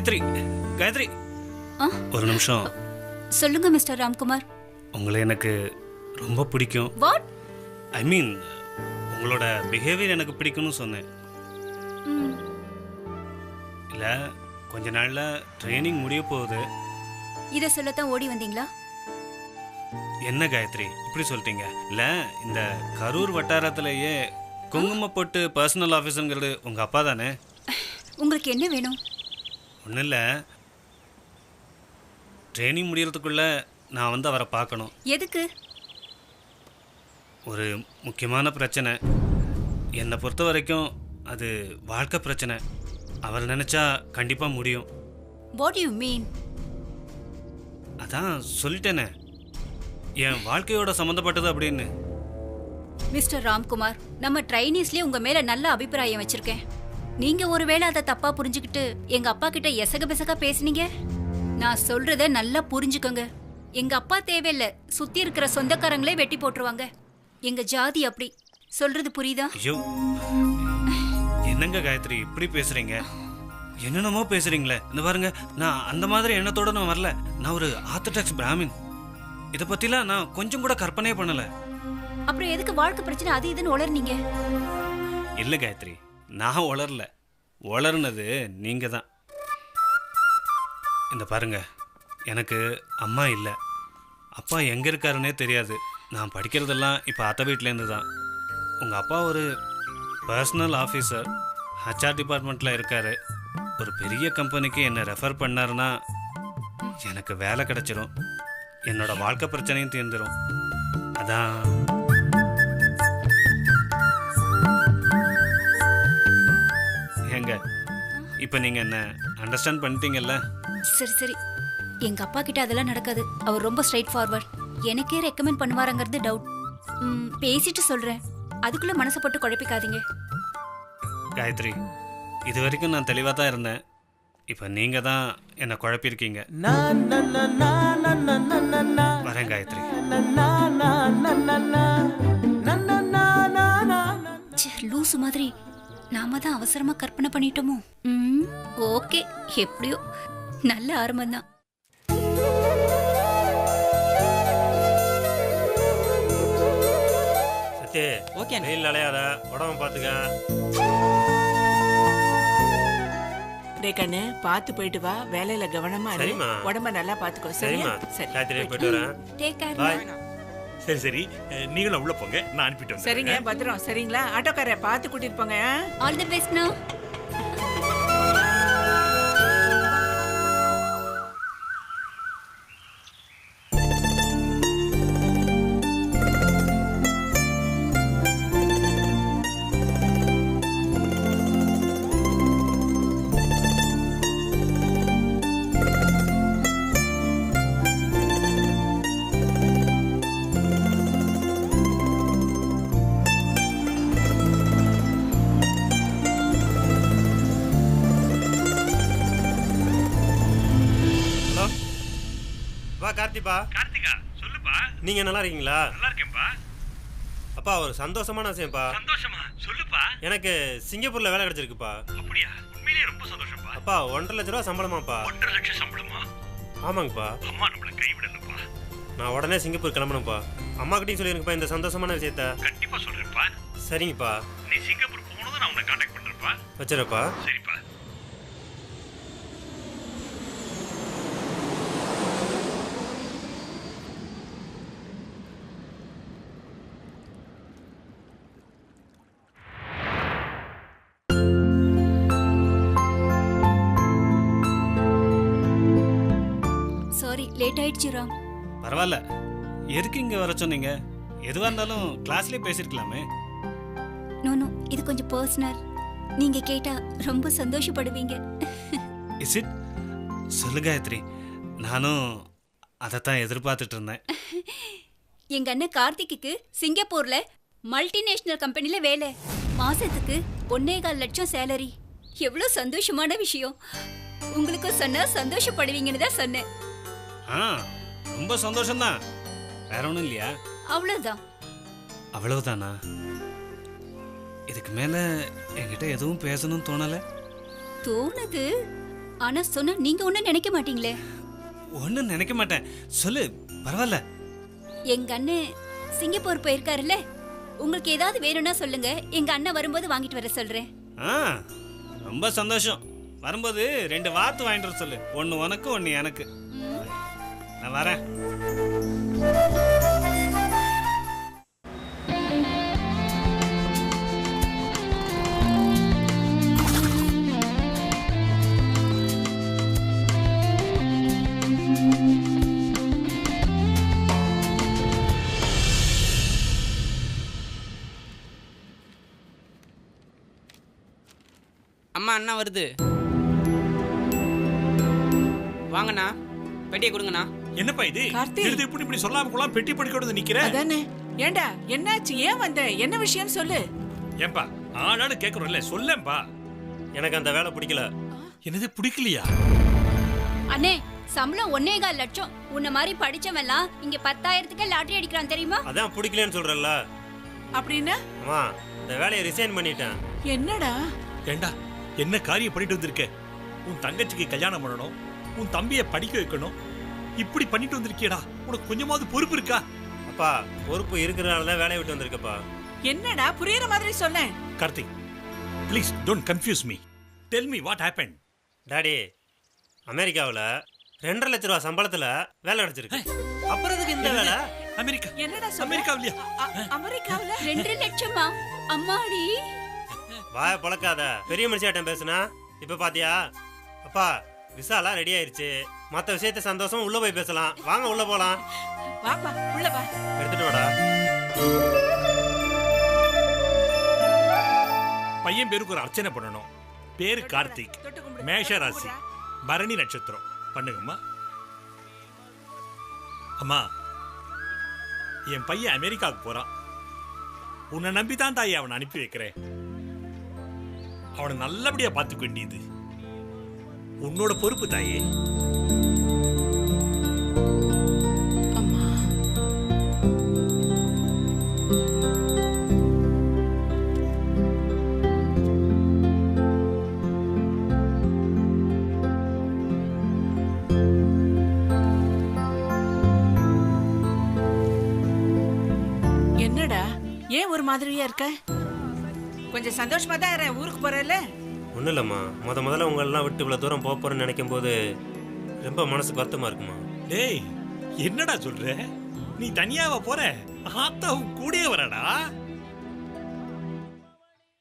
காயத்ரி காயத்ரி? ஒரு நிமிஷம். சொல்லுங்க மிஸ்டர் ராம்குமார். உங்களை எனக்கு ரொம்ப பிடிக்கும். வாட்? ஐ மீன் உங்களோட பிஹேவியர் எனக்கு பிடிக்கும்னு சொன்னேன். இல்லை கொஞ்ச நாளில் ட்ரைனிங் முடிய போகுது. இதை சொல்லத்தான் ஓடி வந்தீங்களா? என்ன காயத்ரி இப்படி சொல்லிட்டீங்க? இல்லை இந்த கரூர் வட்டாரத்திலேயே குங்கும போட்டு பர்சனல் ஆஃபீஸருங்கிறது உங்கள் அப்பா தானே? உங்களுக்கு என்ன வேணும்? ஒன்றும் இல்லை. ட்ரைனிங் முடியறதுக்குள்ள நான் வந்து அவரை பார்க்கணும். எதுக்கு? ஒரு முக்கியமான பிரச்சனை. என்னை பொறுத்த வரைக்கும் அது வாழ்க்கை பிரச்சனை. அவர் நினச்சா கண்டிப்பாக முடியும். வாட் யூ மீன் அதான் சொல்லிட்டேனே. என் வாழ்க்கையோட சம்மந்தப்பட்டது அப்படின்னு. மிஸ்டர் ராம்குமார் நம்ம ட்ரைனீஸ்லயே உங்க மேல நல்ல அபிப்பிராயம் வச்சிருக்கேன். நீங்க ஒருவேளை அதை தப்பா புரிஞ்சுக்கிட்டு எங்க அப்பா கிட்ட எசக பெசகா பேசுனீங்க? நான் சொல்றத நல்லா புரிஞ்சுக்கோங்க. எங்க அப்பா தேவையில்ல சுத்தி இருக்கிற சொந்தக்காரங்களே வெட்டி போட்டுருவாங்க. எங்க ஜாதி அப்படி. சொல்றது புரியுதா? ஐயோ என்னங்க காயத்ரி இப்படி பேசுறீங்க? என்னென்னமோ பேசுறீங்களே. இந்த பாருங்க நான் அந்த மாதிரி எண்ணத்தோட நான் வரல. நான் ஒரு ஆர்த்தடாக்ஸ் பிராமின். இதை பத்திலாம் நான் கொஞ்சம் கூட கற்பனையே பண்ணல. அப்புறம் எதுக்கு வாழ்க்கை பிரச்சனை அது இதுன்னு உளர்னீங்க இல்லை காயத்ரி நான் உளரல உளர்னது நீங்கள் தான் இந்த பாருங்க எனக்கு அம்மா இல்லை. அப்பா எங்கே இருக்காருன்னே தெரியாது. நான் படிக்கிறதெல்லாம் இப்போ அத்தை வீட்டிலேருந்து தான் உங்கள் அப்பா ஒரு பர்சனல் ஆஃபீஸர் ஹச்ஆர் டிபார்ட்மெண்ட்டில் இருக்கார். ஒரு பெரிய கம்பெனிக்கு என்னை ரெஃபர் பண்ணாருன்னா எனக்கு வேலை கிடச்சிரும். என்னோடய வாழ்க்கை பிரச்சனையும் தீர்ந்துடும் அதான் ஏங்க இப்போ நீங்கள் என்ன அண்டர்ஸ்டாண்ட் பண்ணிட்டீங்கல்ல சரி சரி எங்க அப்பா கிட்ட அதெல்லாம் நடக்காது அவர் ரொம்ப ஸ்ட்ரைட் ஃபார்வர்ட் எனக்கே ரெக்கமெண்ட் பண்ணுவாரங்கிறது டவுட் பேசிட்டு சொல்றேன் அதுக்குள்ள மனசை போட்டு குழப்பிக்காதீங்க காயத்ரி இது வரைக்கும் நான் தெளிவாக தான் இருந்தேன் இப்போ நீங்கள் தான் என்னை குழப்பியிருக்கீங்க வரேன் காயத்ரி லூசு மாதிரி நாம தான் அவசரமா கற்பனை பண்ணிட்டோமோ? ம். ஓகே எப்படியோ. நல்ல ஆரம்பம் தான். சத்தே ஓகே வெயில் அலையாத உடம்ப பாத்துக்க டே கண்ணு பார்த்து போயிட்டு வா. வேலையில கவனமா இரு. சரிம்மா. உடம்ப நல்லா பாத்துக்கோ சரியா? சரிம்மா. சரி காயத்ரி போயிட்டு வரேன். Take care bye. சரி சரி. நீங்களும் உள்ள போங்க. நான் அனுப்பிட்டு. சரிங்க பத்திரம். சரிங்களா? ஆட்டோக்கார பார்த்து கூட்டிட்டு போங்க? ஆல் தி பெஸ்ட் கார்த்திப்பா கார்த்திகா சொல்லுப்பா. நீங்க நல்லா இருக்கீங்களா? நல்லா இருக்கேன்ப்பா அப்பா ஒரு சந்தோஷமான விஷயம்ப்பா. சந்தோஷமா? சொல்லுப்பா. எனக்கு சிங்கப்பூர்ல வேலை கிடைச்சிருக்குப்பா. அப்படியா? உண்மையிலேயே ரொம்ப சந்தோஷம்ப்பா. அப்பா ஒன்றரை லட்ச ரூபா சம்பளமாப்பா. ஒன்றரை லட்சம் சம்பளமா? ஆமாங்கப்பா. அம்மா நம்மளை கைவிடலப்பா நான் உடனே சிங்கப்பூர் கிளம்பணும்ப்பா. அம்மா கிட்டையும் சொல்லிருங்கப்பா இந்த சந்தோஷமான விஷயத்த. கண்டிப்பா சொல்றேன்ப்பா. சரிங்கப்பா. நீ சிங்கப்பூர் போனதும் நான் உன்னை காண்டாக்ட் பண்றேன்ப்பா. வச்சிடப்பா சரிப்பா. லேட் ஆயிடுச்சு ராம். பரவாயில்ல. எதுக்கு இங்கே வர சொன்னீங்க? எதுவாக இருந்தாலும் கிளாஸ்லேயே பேசியிருக்கலாமே நோ நோ இது கொஞ்சம் பர்சனல் நீங்க கேட்டா ரொம்ப சந்தோஷப்படுவீங்க. இஸ் இட் சொல்லு காயத்ரி. நானும் அதைத்தான் எதிர்பார்த்துட்டு இருந்தேன். எங்க அண்ணன் கார்த்திக்கு சிங்கப்பூர்ல மல்டிநேஷனல் கம்பெனில வேலை. மாசத்துக்கு ஒன்னே கால் லட்சம் சேலரி எவ்வளவு சந்தோஷமான விஷயம். உங்களுக்கு சொன்னா சந்தோஷப்படுவீங்கன்னு தான் சொன்னேன். ஆ ரொம்ப சந்தோஷம்தான். வேற ஒன்றும் இல்லையா? அவ்வளவுதான். அவ்வளவுதானா? இதுக்கு மேலே என்கிட்ட எதுவும் பேசணும்னு தோணலை? தோணுது. ஆனா சொன்னா நீங்க ஒண்ணும் நினைக்க மாட்டீங்களே. ஒன்றும் நினைக்க மாட்டேன். சொல்லு பரவாயில்ல. எங்க அண்ணன் சிங்கப்பூர் போயிருக்காருல்ல? உங்களுக்கு ஏதாவது வேணும்னா சொல்லுங்க. எங்க அண்ணன் வரும்போது வாங்கிட்டு வர சொல்றேன். ஆ ரொம்ப சந்தோஷம். வரும்போது ரெண்டு வாத்து வாங்கிட்டு வர சொல்லு. ஒன்று உனக்கு ஒன்று எனக்கு. நான் வரேன். அம்மா அண்ணா வருது. வாங்கண்ணா. பெட்டியை கொடுங்கண்ணா. என்னப்பா இது? கார்த்தி. எழுது இப்படி இப்படி சொல்லாம கொள்ளாம பெட்டி படிக்கிறது நிக்கிற? அதானே. ஏண்டா என்னாச்சு? ஏன் வந்த? என்ன விஷயம் சொல்லு. ஏன்பா ஆளாளு கேக்குறோம்ல சொல்லேன்பா. எனக்கு அந்த வேலை பிடிக்கல. என்னது பிடிக்கலையா? அண்ணே சம்பளம் ஒன்னே கால் லட்சம். உன்ன மாதிரி படிச்சவன்லாம் இங்க பத்தாயிரத்துக்கே லாட்டரி அடிக்கிறான் தெரியுமா? அதான் பிடிக்கலன்னு சொல்றேன்ல அப்படின்னா? அம்மா இந்த வேலையை ரிசைன் பண்ணிட்டேன். என்னடா? ஏண்டா என்ன காரியம் பண்ணிட்டு வந்திருக்க? உன் தங்கச்சிக்கு கல்யாணம் பண்ணணும். உன் தம்பியை படிக்க வைக்கணும். இப்படி பண்ணிட்டு வந்திருக்கியடா. உனக்கு கொஞ்சமாவது பொறுப்பு இருக்கா? அப்பா பொறுப்பு இருக்கிறனால தான் வேலையை விட்டு வந்திருக்கப்பா. என்னடா புரியுற மாதிரி சொல்ல Karthik please don't confuse me tell me what happen daddy அமெரிக்காவில் ரெண்டரை லட்ச ரூபா சம்பளத்தில் வேலை கிடைச்சிருக்கு. அப்புறம் எதுக்கு இந்த வேலை? அமெரிக்கா. என்னடா அமெரிக்காவிலயா? அமெரிக்காவுல? ரெண்டு லட்சமா? அம்மாடி. வாய பழக்காத பெரிய மனுஷியாட்டம் பேசுனா இப்போ பாத்தியா? அப்பா விசாலாம் ரெடி ஆயிருச்சு. மற்ற விஷயத்த சந்தோஷம் உள்ள போய் பேசலாம். வாங்க உள்ள போலாம். வாப்பா உள்ள வா. எடுத்துட்டு வாடா. பையன் பேருக்கு ஒரு அர்ச்சனை பண்ணணும். பேரு கார்த்திக். மேஷ ராசி. பரணி நட்சத்திரம். பண்ணுங்கம்மா. அம்மா என் பையன் அமெரிக்காவுக்கு போறான். உன்னை நம்பி தான் தாய் அவனை அனுப்பி வைக்கிறேன். அவனை நல்லபடியா பார்த்துக்க வேண்டியது. உன்னோட பொறுப்பு தாயே. அம்மா. என்னடா? ஏன் ஒரு மாதிரியா இருக்க? கொஞ்சம் சந்தோஷமா தான் இருறேன் ஊருக்கு போறேல்ல? ஒன்றும் இல்லைம்மா. முத முதல்ல உங்களெல்லாம் விட்டு இவ்வளோ தூரம் போகிறோன்னு போகிறேன்னு நினைக்கும் போது ரொம்ப மனசுக்கு வருத்தமாக இருக்குமா? டேய் என்னடா சொல்ற? நீ தனியாவா போற? ஆத்தா உன் கூடயே வரடா?